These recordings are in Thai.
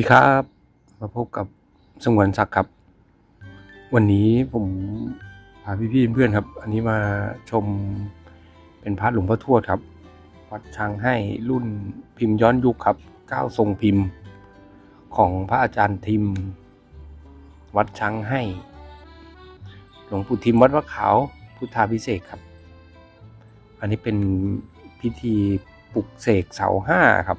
ดีครับ มาพบกับสงวนศักดิ์ครับ วันนี้ผมพาพี่ๆเพื่อนๆครับ อันนี้มาชมเป็นพระหลวงพ่อทวดครับวัดช้างให้รุ่นพิมพ์ย้อนยุคครับเก้าทรงพิมพ์ ของพระอาจารย์ทิม วัดช้างให้ หลวงปู่ทิมวัดพระขาวพุทธาพิเศษครับ อันนี้เป็นพิธีปลุกเสกเสาห้าครับ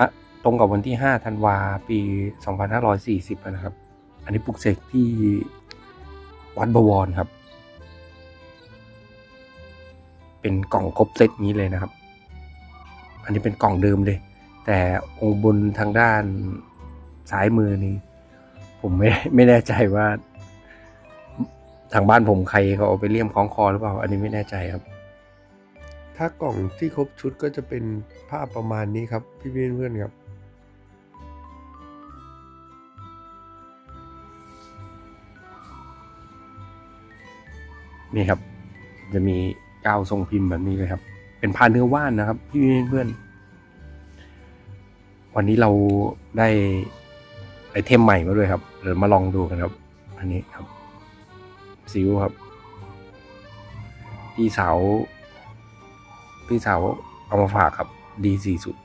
อะ ตรงกับวันที่ 5 ธันวาปี 2540 นะครับ อันนี้ปลุกเสกที่วัดบวรครับ เป็นกล่องครบเซตนี้เลยนะครับ อันนี้เป็นกล่องเดิมเลย แต่องค์บนทางด้านซ้ายมือนี้ ผมไม่ไม่แน่ใจว่าทางบ้านผมใครเขาเอาไปเลี่ยมคล้องคอหรือเปล่า อันนี้ไม่แน่ใจครับ ถ้ากล่องที่ครบชุดก็จะเป็นภาพประมาณนี้ครับ พี่เพื่อนๆครับ นี่ครับ จะมีกาวทรงพิมพ์แบบนี้เลยครับ เป็นพานเนื้อว่านนะครับ พี่เพื่อน วันนี้เราได้ไอเทมใหม่มาด้วยครับเดี๋ยวมาลองดูกันครับ อันนี้ครับซิวครับ พี่สาว พี่สาวเอามาฝากครับ ดีสี่สุด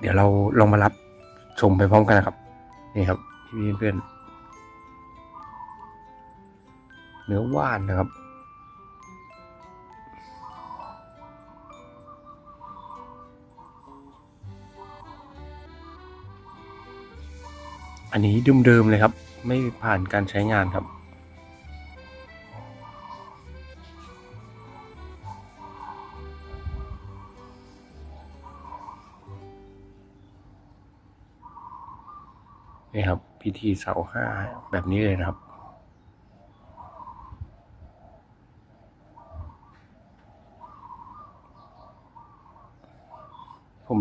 เดี๋ยวเราลองมารับชมไปพร้อมกันนะครับ นี่ครับ พี่เพื่อน เนื้อว่านนะครับ อันนี้เดิมๆเลยครับ ไม่ผ่านการใช้งานครับนี่ครับ พิธีเสาห้าแบบนี้เลยนะครับ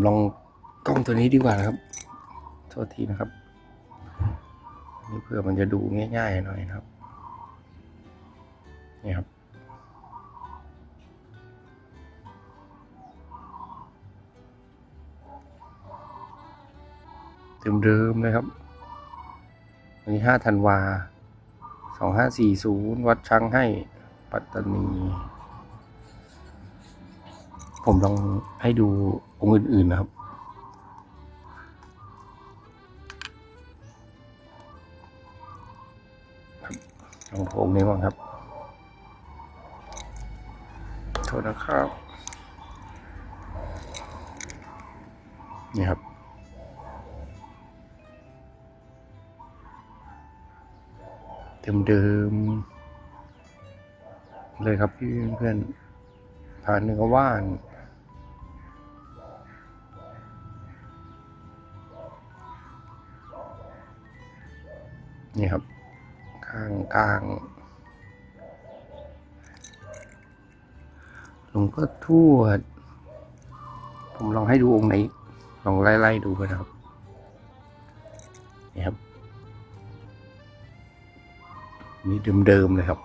ลองกล้องตัวนี้ดีกว่านะครับ โทษทีนะครับนี่เพื่อมันจะดูง่าย ๆ หน่อยนะครับ นี่ครับ เดิมๆเลยครับ วันที่ห้าธันวาสองห้าสี่ศูนย์วัดช้างให้ปัตตานี ผมลองให้ดู องค์อื่น ๆ นะครับครับลององค์นี้บ้างครับ โทษนะครับ นี่ครับเดิมๆเลยครับพี่เพื่อนๆผ่านเนื้อว่าน นี่ครับ ข้างกลางหลวงพ่อทวด ผมลองให้ดูองค์ไหน ลองไล่ๆดูกันครับ นี่ครับ นี่เดิมๆเลยครับ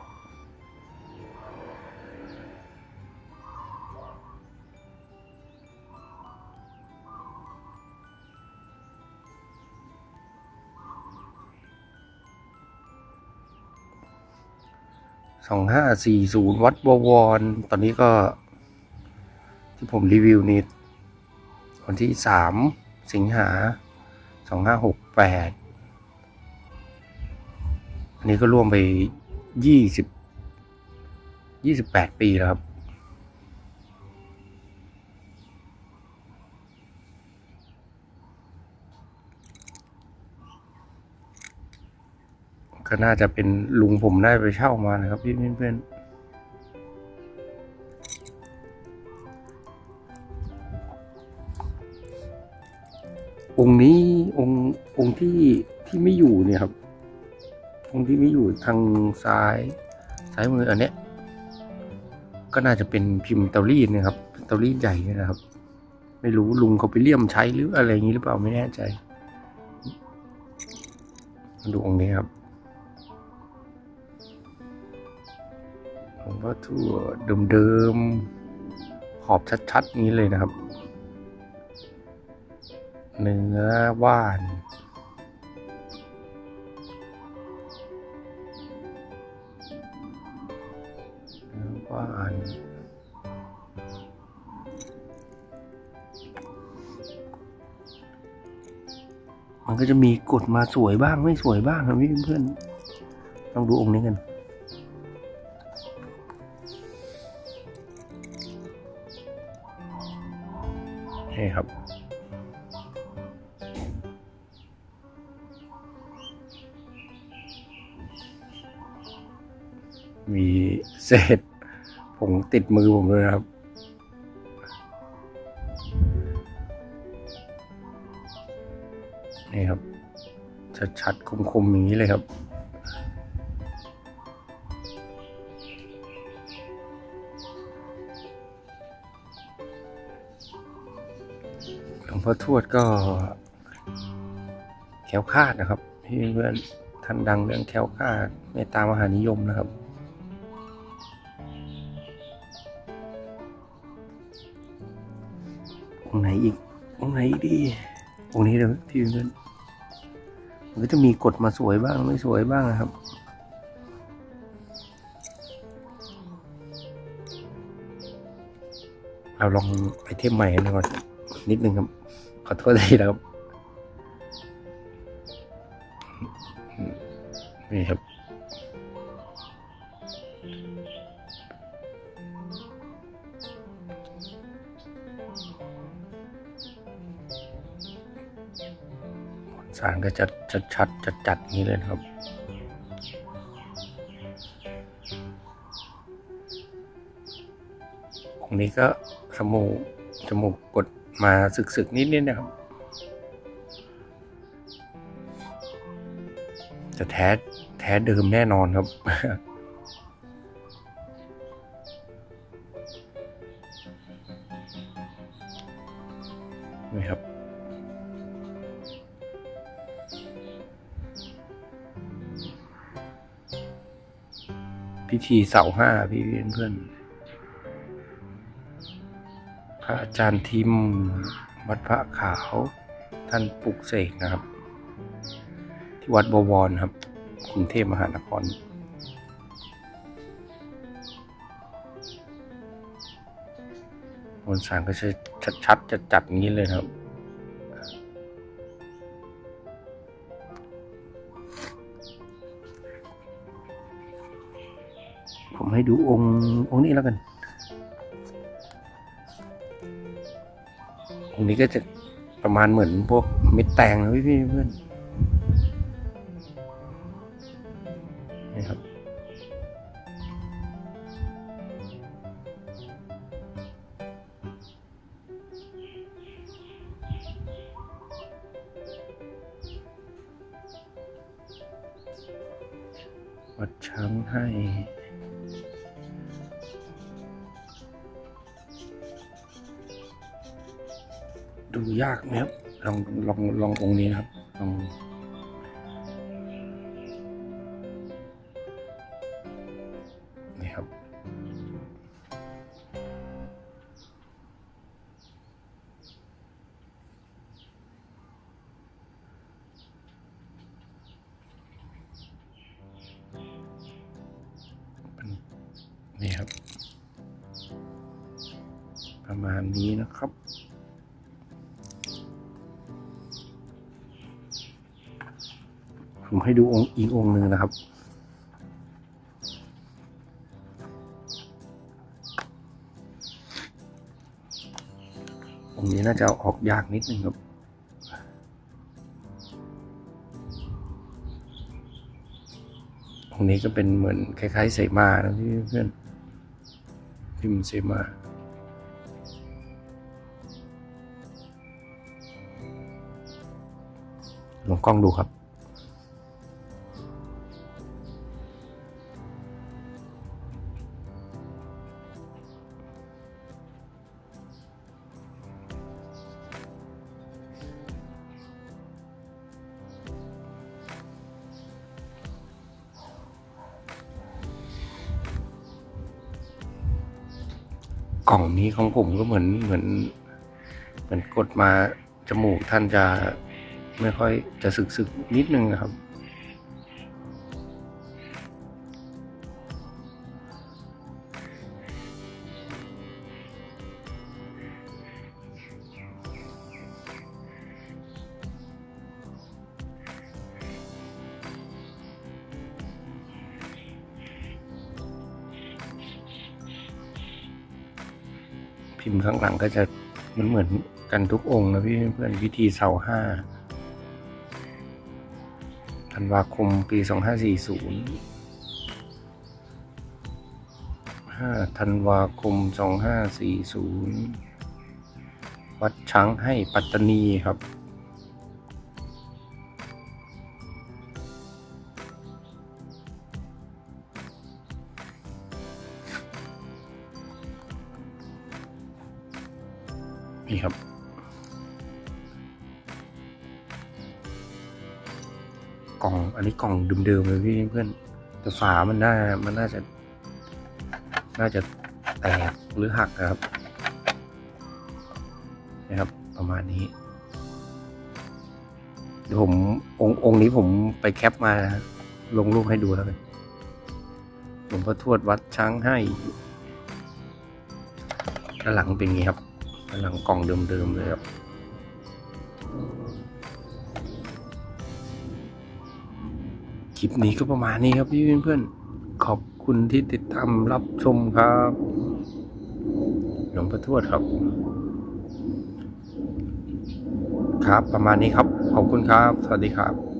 สองห้าสี่ศูนย์วัดบวร ตอนนี้ก็ ที่ผมรีวิวนี่วันที่สามสิงหาสองห้าหกแปดอันนี้ก็ร่วมไปยี่สิบยี่สิบแปดปีแล้วครับ ก็น่าจะเป็นลุงผมได้ไปเช่ามานะครับพี่เพื่อนๆองค์นี้องค์องค์ที่ที่ไม่อยู่เนี่ยครับ องค์ที่ไม่อยู่ทางซ้ายซ้ายมืออันเนี้ย ก็น่าจะเป็นพิมพ์เตารีดนะครับเตารีดใหญ่นี่นะครับ ไม่รู้ลุงเขาไปเลี่ยมใช้หรืออะไรอย่างนี้หรือเปล่าไม่แน่ใจ ดูองค์นี้ครับ หลวงพ่อทั่วเดิมๆ ขอบชัดๆ นี้เลยนะครับ เนื้อว่านเนื้อว่านมันก็จะมีกดมาสวยบ้างไม่สวยบ้างครับพี่เพื่อน ต้องดูองค์นี้กัน นี่ครับ มีเศษผงติดมือผมเลยนะครับ นี่ครับ ชัดๆคมๆอย่างนี้เลยครับ พ่อทวดก็แคล้วคาดนะครับพี่เพื่อนท่านดังเรื่องแคล้วคาดเมตตามหานิยมนะครับ องไหนอีก องไหนดี องนี้เดี๋ยวพี่เพื่อนมันก็จะมีกฎมาสวยบ้างไม่สวยบ้างนะครับเราลองไอเทมใหม่กันก่อนนิดนึงครับ ขอโทษทีนะครับนี่ครับ สารก็จะชัดชัดจัดจัดๆนี้เลยครับองนี้ก็จมูกจมูกกด มาสึกๆนิดๆนะครับ จะแท้แท้เดิมแน่นอนครับนี่ครับ พิธีเสาห้าพี่เพื่อนๆพ ระอาจารย์ทิม วัดพระขาว ท่านปลุกเสกนะครับ ที่วัดบวรครับกรุงเทพมหานครบนสารก็จะชัดๆจะจัดๆงี้เลยครับ ผมให้ดูองค์องค์นี้แล้วกัน องนี้ก็จะประมาณเหมือนพวกเม็ดแตงนะพี่พี่เพื่อนนี่ครับวัดช้างให้ ดูยากไหมครับลองลองลององค์นี้นะครับลองนี่ครับเป็นนี่ครับ ประมาณนี้นะครับ ผมให้ดูองค์อีกองค์หนึ่งนะครับ องค์นี้น่าจะเอาออกยากนิดนึงครับองค์นี้ก็เป็นเหมือนคล้ายๆเสมานะพี่เพื่อนพิมพ์เสมาลองกล้องดูครับ ล่องนี้ของผมก็เหมือนเหมือน เหมือนกดมาจมูกท่านจะไม่ค่อยจะสึกสึกๆนิดนึงนะครับ พิมพ์ข้างหลังก็จะเหมือนเหมือนกันทุกองค์นะพี่เพื่อนพิธีเสาห้าธันวาคมปีสองห้าสี่ศูนย์ห้าธันวาคมสองห้าสี่ศูนย์วัดช้างให้ปัตตานีครับ ล่อง อันนี้กล่องเดิมๆเลยพี่เพื่อนแต่ฝามันน่ามันน่าจะ น่าจะแตกหรือหักครับ นะครับ ประมาณนี้เดี๋ยวผมองค์องค์นี้ผมไปแคปมานะลงรูปให้ดูแล้วกันหลวงพ่อทวดวัดช้างให้ด้านหลังเป็นอย่างนี้ครับด้านหลังกล่องเดิมๆเลยครับ คลิปนี้ก็ประมาณนี้ครับพี่เพื่อนๆขอบคุณที่ติดตามรับชมครับหลวงพ่อทวดครับ ครับประมาณนี้ครับ ขอบคุณครับ สวัสดีครับ